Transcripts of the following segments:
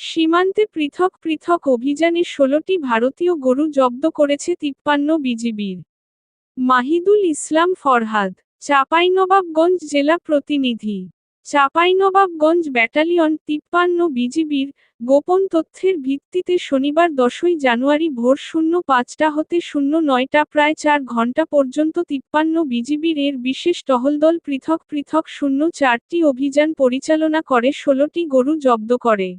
সীমান্তে পৃথক পৃথক অভিযানে ষোলোটি ভারতীয় গরু জব্দ করেছে তিপ্পান্ন বিজিবির। মাহিদুল ইসলাম ফরহাদ, চাঁপাইনবাবগঞ্জ জেলা প্রতিনিধি। চাঁপাইনবাবগঞ্জ ব্যাটালিয়ন তিপ্পান্ন বিজিবির গোপন তথ্যের ভিত্তিতে শনিবার দশই জানুয়ারি ভোর শূন্য পাঁচটা হতে শূন্য নয়টা প্রায় চার ঘণ্টা পর্যন্ত তিপ্পান্ন বিজিবির এর বিশেষ টহলদল পৃথক পৃথক শূন্য চারটি অভিযান পরিচালনা করে ষোলোটি গরু জব্দ করে।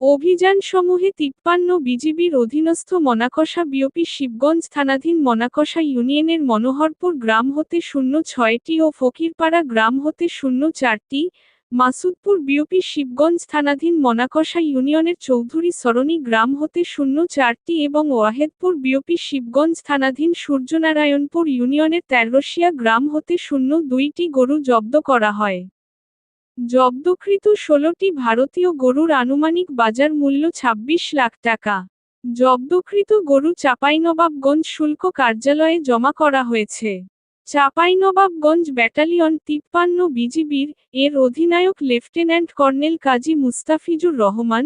অভিযানসমূহে তিপ্পান্ন বিজিবির অধীনস্থ মনাকষা বিওপি শিবগঞ্জ থানাধীন মনাকষা ইউনিয়নের মনোহরপুর গ্রাম হতে শূন্য ছয়টি ও ফকিরপাড়া গ্রাম হতে শূন্য চারটি, মাসুদপুর বিওপি শিবগঞ্জ থানাধীন মনাকষা ইউনিয়নের চৌধুরী সরণি গ্রাম হতে শূন্য চারটি এবং ওয়াহেদপুর বিওপি শিবগঞ্জ থানাধীন সূর্যনারায়ণপুর ইউনিয়নের তেররশিয়া গ্রাম হতে শূন্য দুইটি গরু জব্দ করা হয়। জব্দকৃত ষোলোটি ভারতীয় গরুর আনুমানিক বাজার মূল্য ২৬ লাখ টাকা। জব্দকৃত গরু চাঁপাইনবাবগঞ্জ শুল্ক কার্যালয়ে জমা করা হয়েছে। চাঁপাইনবাবগঞ্জ ব্যাটালিয়ন তিপ্পান্ন বিজিবির এর অধিনায়ক lieutenant colonel Kazi Mustafizur Rahman,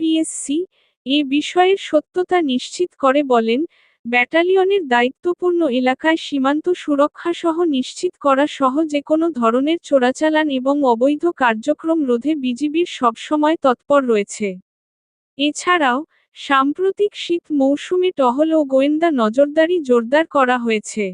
PSC, এ বিষয়ের সত্যতা নিশ্চিত করে বলেন ব্যাটালিয়নের দায়িত্বপূর্ণ এলাকায় সীমান্ত সুরক্ষা সহ নিশ্চিত করা সহ যে কোনো ধরনের চোরাচালান এবং অবৈধ কার্যক্রম রোধে বিজিবির সবসময় তৎপর রয়েছে। এছাড়াও, সাম্প্রতিক শীত মৌসুমে টহল ও গোয়েন্দা নজরদারি জোরদার করা হয়েছে।